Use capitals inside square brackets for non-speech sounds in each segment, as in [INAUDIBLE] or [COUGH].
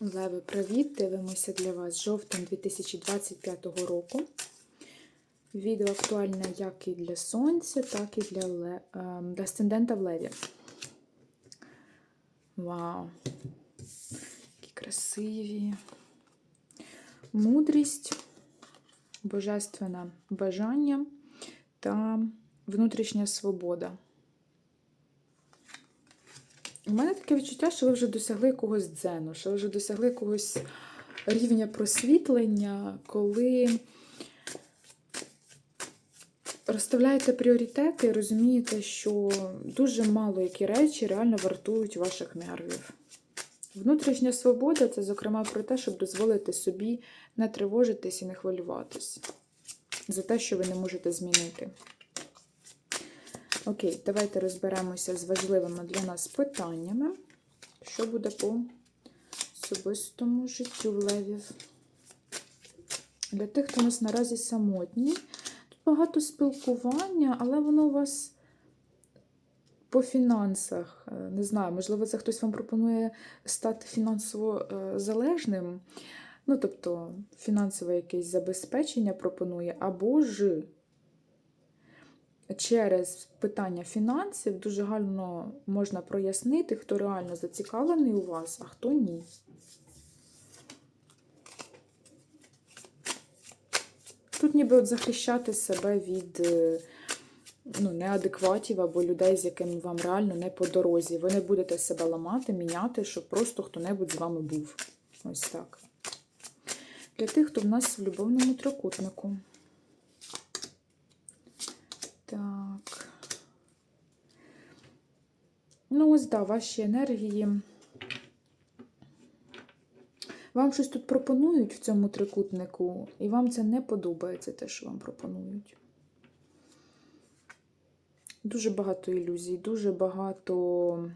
Леви, привіт! Дивимося для вас жовтень 2025 року. Відео актуальне як і для сонця, так і для, ле... е, для асцендента в леві. Вау! Які красиві. Мудрість, божественне бажання та внутрішня свобода. У мене таке відчуття, що ви вже досягли якогось дзену, що ви вже досягли якогось рівня просвітлення, коли розставляєте пріоритети і розумієте, що дуже мало які речі реально вартують ваших нервів. Внутрішня свобода це, зокрема, про те, щоб дозволити собі не тривожитись і не хвилюватись за те, що ви не можете змінити. Окей, давайте розберемося з важливими для нас питаннями, що буде по особистому життю в левів. Для тих, хто у нас наразі самотній, тут багато спілкування, але воно у вас по фінансах. е, Не знаю, можливо, це хтось вам пропонує стати фінансово е, залежним. Ну, тобто, фінансове якесь забезпечення пропонує, або ж через питання фінансів дуже гарно можна прояснити, хто реально зацікавлений у вас, а хто ні. Тут ніби от захищати себе від е, ну, неадекватів або людей, з якими вам реально не по дорозі. Ви не будете себе ламати, міняти, щоб просто хто-небудь з вами був. Ось так. Для тих, хто в нас в любовному трикутнику. Так. Ну, ось, да, ваші енергії. Вам щось тут пропонують в цьому трикутнику, і вам це не подобається, те, що вам пропонують. Дуже багато ілюзій, дуже багато.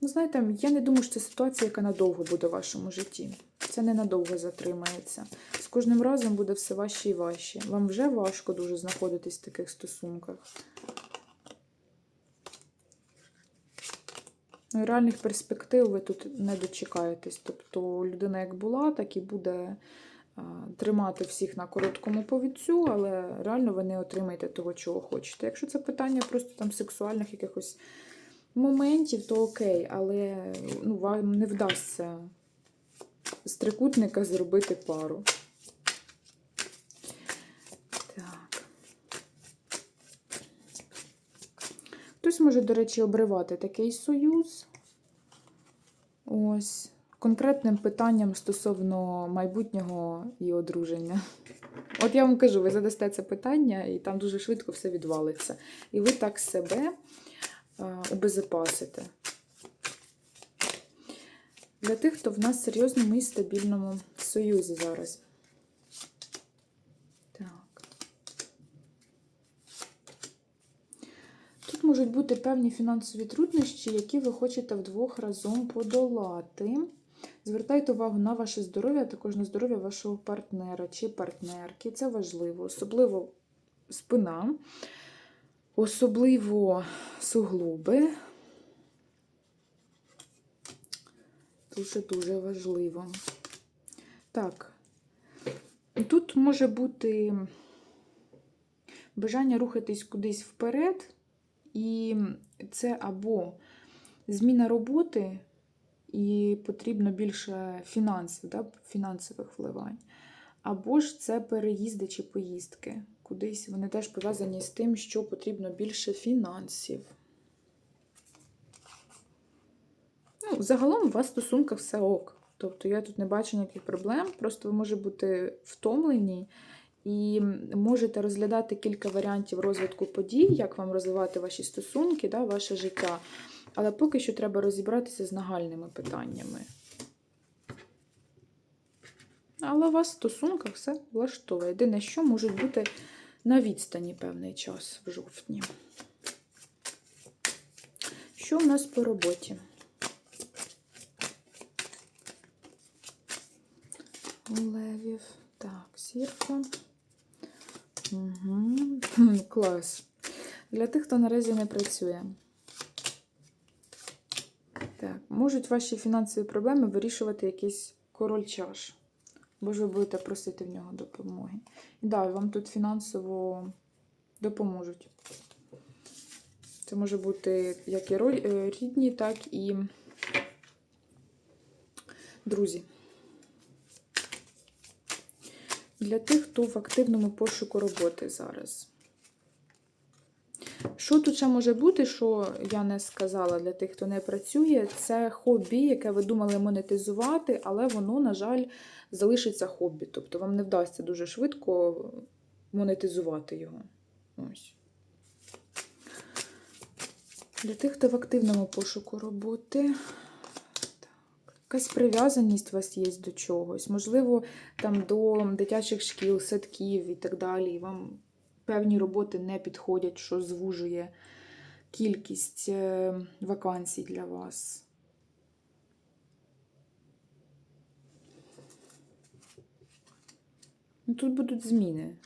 Ну, знаєте, я не думаю, що це ситуація, яка надовго буде в вашому житті. Це ненадовго затримається. Кожним разом буде все важче і важче. Вам вже важко дуже знаходитись в таких стосунках. Ну, реальних перспектив ви тут не дочекаєтесь. Тобто людина як була, так і буде тримати всіх на короткому повідцю, але реально ви не отримаєте того, чого хочете. Якщо це питання просто там сексуальних якихось моментів, то окей, але ну, вам не вдасться з трикутника зробити пару. Так. Хтось може, до речі, обривати такий союз. Ось. Конкретним питанням стосовно майбутнього і одруження. От я вам кажу, ви задасте це питання, і там дуже швидко все відвалиться. І ви так себе е, обезопасите. Для тих, хто в нас серйозному і стабільному союзі зараз. Так. Тут можуть бути певні фінансові труднощі, які ви хочете вдвох разом подолати. Звертайте увагу на ваше здоров'я, а також на здоров'я вашого партнера чи партнерки. Це важливо, особливо спина, особливо суглоби. Дуже-дуже важливо. Так, тут може бути бажання рухатись кудись вперед, і це або зміна роботи, і потрібно більше фінансів, да, фінансових вливань, або ж це переїзди чи поїздки. Кудись вони теж пов'язані з тим, що потрібно більше фінансів. Ну, загалом у вас в стосунках все ок. Тобто я тут не бачу ніяких проблем, просто ви можете бути втомлені і можете розглядати кілька варіантів розвитку подій, як вам розвивати ваші стосунки, да, ваше життя. Але поки що треба розібратися з нагальними питаннями. Але у вас в стосунках все влаштовує. Єдине, що можуть бути на відстані певний час в жовтні. Що в нас по роботі? Левів. Так, сірка. Угу. [LAUGHS] Клас. Для тих, хто наразі не працює. Так, можуть ваші фінансові проблеми вирішувати якийсь король чаш. Бо ж ви будете просити в нього допомоги. І да, вам тут фінансово допоможуть. Це може бути як і е, рідні, так і друзі. Для тих, хто в активному пошуку роботи зараз. Що тут ще може бути, що я не сказала для тих, хто не працює, це хобі, яке ви думали монетизувати, але воно, на жаль, залишиться хобі. Тобто вам не вдасться дуже швидко монетизувати його. Ось. Для тих, хто в активному пошуку роботи. Якась прив'язаність у вас є до чогось. Можливо, там до дитячих шкіл, садків і так далі. Вам певні роботи не підходять, що звужує кількість е, вакансій для вас. Ну, Тут будуть зміни.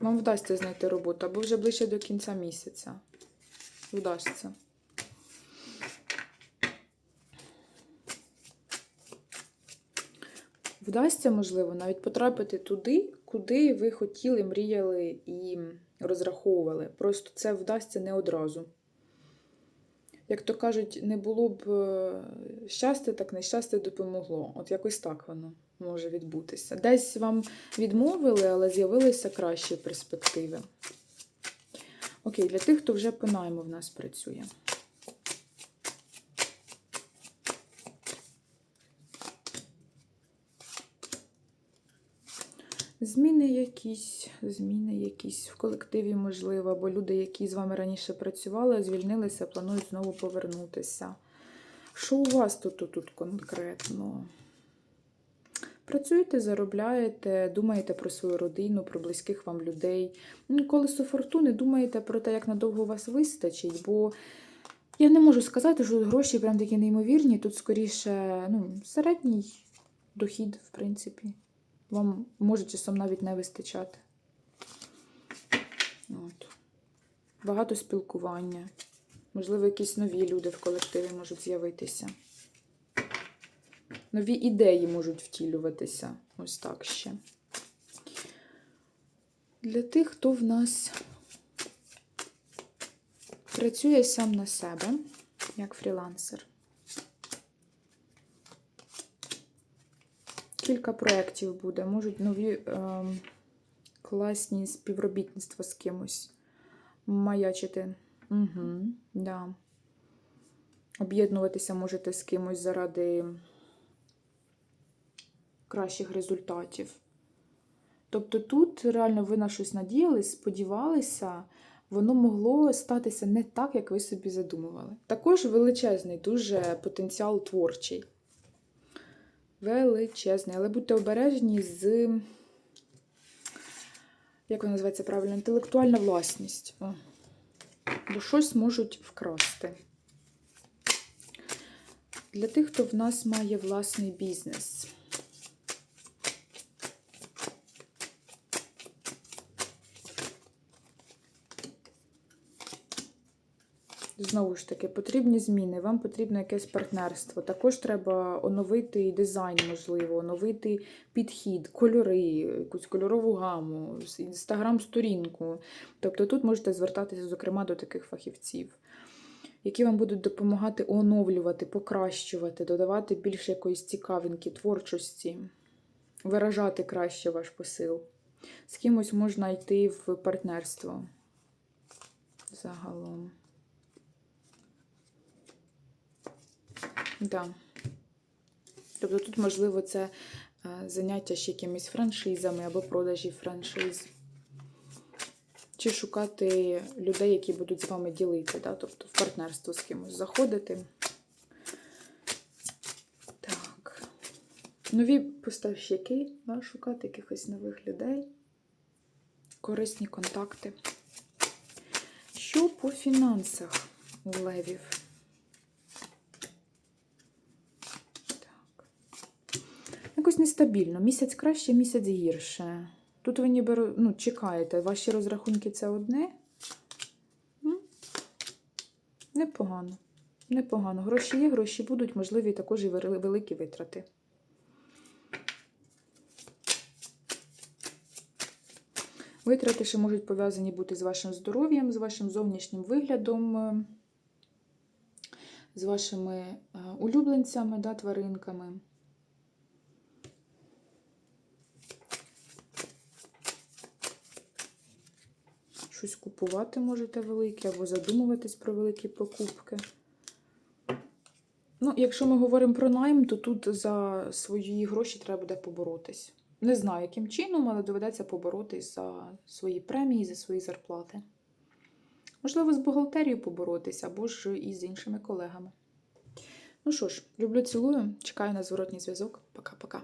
Вам вдасться знайти роботу або вже ближче до кінця місяця. Вдасться. Вдасться, можливо, навіть потрапити туди, куди ви хотіли, мріяли і розраховували. Просто це вдасться не одразу. Як то кажуть, не було б е, щастя, так нещастя допомогло. От якось так воно може відбутися. Десь вам відмовили, але з'явилися кращі перспективи. Окей, для тих, хто вже по найму в нас працює. Зміни якісь, зміни якісь в колективі, можливо, або люди, які з вами раніше працювали, звільнилися, планують знову повернутися. Що у вас тут, тут, тут конкретно? Працюєте, заробляєте, думаєте про свою родину, про близьких вам людей. Колесо фортуни, думаєте про те, як надовго вас вистачить, бо я не можу сказати, що гроші прям такі неймовірні. Тут скоріше ну, середній дохід, в принципі. Вам може часом навіть не вистачати. От. Багато спілкування. Можливо, якісь нові люди в колективі можуть з'явитися. Нові ідеї можуть втілюватися. Ось так ще. Для тих, хто в нас працює сам на себе, як фрілансер. Кілька проєктів буде, можуть нові е, класні співробітництва з кимось маячити. Угу, да. Об'єднуватися можете з кимось заради кращих результатів. Тобто тут реально ви на щось надіялись, сподівалися, воно могло статися не так, як ви собі задумували. Також величезний дуже потенціал творчий. Величезний. Але будьте обережні з, як вона називається правильно, інтелектуальна власність. О. Бо щось можуть вкрасти. Для тих, хто в нас має власний бізнес. Знову ж таки, потрібні зміни, вам потрібно якесь партнерство. Також треба оновити дизайн, можливо, оновити підхід, кольори, якусь кольорову гаму, інстаграм-сторінку. Тобто тут можете звертатися, зокрема, до таких фахівців, які вам будуть допомагати оновлювати, покращувати, додавати більше якоїсь цікавинки, творчості, виражати краще ваш посил. З кимось можна йти в партнерство загалом. Да. Тобто тут, можливо, це е, заняття ще якимись франшизами або продажі франшиз. Чи шукати людей, які будуть з вами ділити, да? тобто в партнерство з кимось заходити. Так. Нові поставщики, да? шукати якихось нових людей. Корисні контакти. Що по фінансах у левів? Якось нестабільно. Місяць краще, місяць гірше. Тут ви ніби ну, чекаєте, ваші розрахунки це одне. Непогано. Непогано. Гроші є, гроші будуть, можливі також і великі витрати. Витрати ще можуть пов'язані бути з вашим здоров'ям, з вашим зовнішнім виглядом, е, з вашими е, улюбленцями, да, тваринками. Щось купувати можете велике або задумуватись про великі покупки. Ну, якщо ми говоримо про найм, то тут за свої гроші треба буде поборотись. Не знаю, яким чином, але доведеться поборотись за свої премії, за свої зарплати. Можливо, з бухгалтерією поборотись або ж і з іншими колегами. Ну що ж, люблю, цілую, чекаю на зворотній зв'язок. Пока-пока.